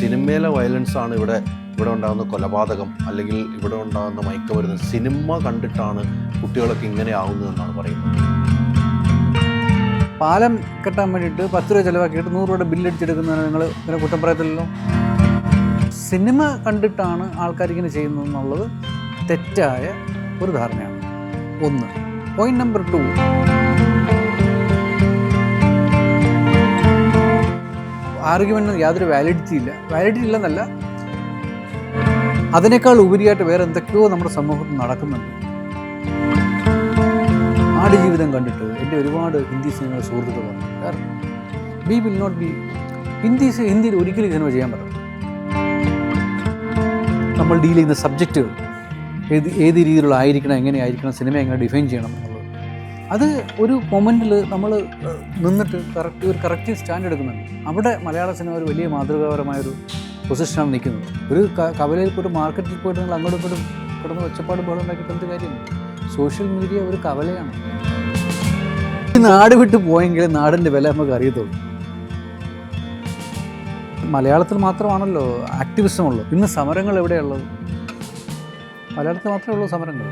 സിനിമയിലെ വയലൻസ് ആണ് ഇവിടെ ഇവിടെ ഉണ്ടാകുന്ന കൊലപാതകം അല്ലെങ്കിൽ ഇവിടെ ഉണ്ടാകുന്ന മയക്കുമരുന്ന്. സിനിമ കണ്ടിട്ടാണ് കുട്ടികളൊക്കെ ഇങ്ങനെ ആവുന്നതെന്നാണ് പറയുന്നത്. പാലം കെട്ടാൻ വേണ്ടിയിട്ട് പത്ത് രൂപ ചിലവാക്കിയിട്ട് നൂറ് രൂപയുടെ ബില്ലടിച്ചെടുക്കുന്നതിന് നിങ്ങൾ ഇങ്ങനെ കുറ്റം പറയത്തില്ലല്ലോ? സിനിമ കണ്ടിട്ടാണ് ആൾക്കാർ ഇങ്ങനെ ചെയ്യുന്നത് എന്നുള്ളത് തെറ്റായ ഒരു ധാരണയാണ്. ഒന്ന് പോയിന്റ് നമ്പർ ടു ആർഗ്യുമെന്റിന് യാതൊരു വാലിഡിറ്റി ഇല്ല. വാലിഡിറ്റി ഇല്ലെന്നല്ല അതിനേക്കാൾ ഉപരിയായിട്ട് വേറെ എന്തൊക്കെയോ നമ്മുടെ സമൂഹത്തിൽ നടക്കുന്നുണ്ട്. ആടുജീവിതം കണ്ടിട്ട് എന്റെ ഒരുപാട് ഹിന്ദി സിനിമ സുഹൃത്തുക്കൾ പറഞ്ഞു be will not be Hindi ഹിന്ദിയിൽ ഒരിക്കലും സിനിമ ചെയ്യാൻ പറ്റും നമ്മൾ ഡീൽ ചെയ്യുന്ന സബ്ജക്റ്റുകൾ ഏത് ഏത് രീതിയിലുള്ള ആയിരിക്കണം എങ്ങനെയായിരിക്കണം സിനിമ എങ്ങനെ ഡിഫൈൻ ചെയ്യണം അത് ഒരു മൊമെന്റിൽ നമ്മൾ നിന്നിട്ട് കറക്റ്റ് ഒരു കറക്റ്റ് സ്റ്റാൻഡ് എടുക്കുന്നുണ്ട്. അവിടെ മലയാള സിനിമ ഒരു വലിയ മാതൃകാപരമായൊരു പൊസിഷനാണ് നിൽക്കുന്നത്. ഒരു കവലയിൽ പോയിട്ട് മാർക്കറ്റിൽ പോയിട്ട് നിങ്ങൾ അങ്ങോട്ടും ഇങ്ങോട്ടും കിടന്ന് ഒച്ചപ്പാട് ബഹളം ഉണ്ടാക്കിയിട്ട് എന്ത് സോഷ്യൽ മീഡിയ ഒരു കവലയാണ്. നാട് വിട്ട് പോയെങ്കിൽ നാടിന്റെ വില നമുക്ക് അറിയത്തുള്ളൂ. മലയാളത്തിൽ മാത്രമാണല്ലോ ആക്ടിവിസം ഉള്ളത് ഇന്ന് സമരങ്ങൾ എവിടെയുള്ളത് മലയാളത്തിൽ മാത്രമേ ഉള്ളൂ സമരങ്ങൾ.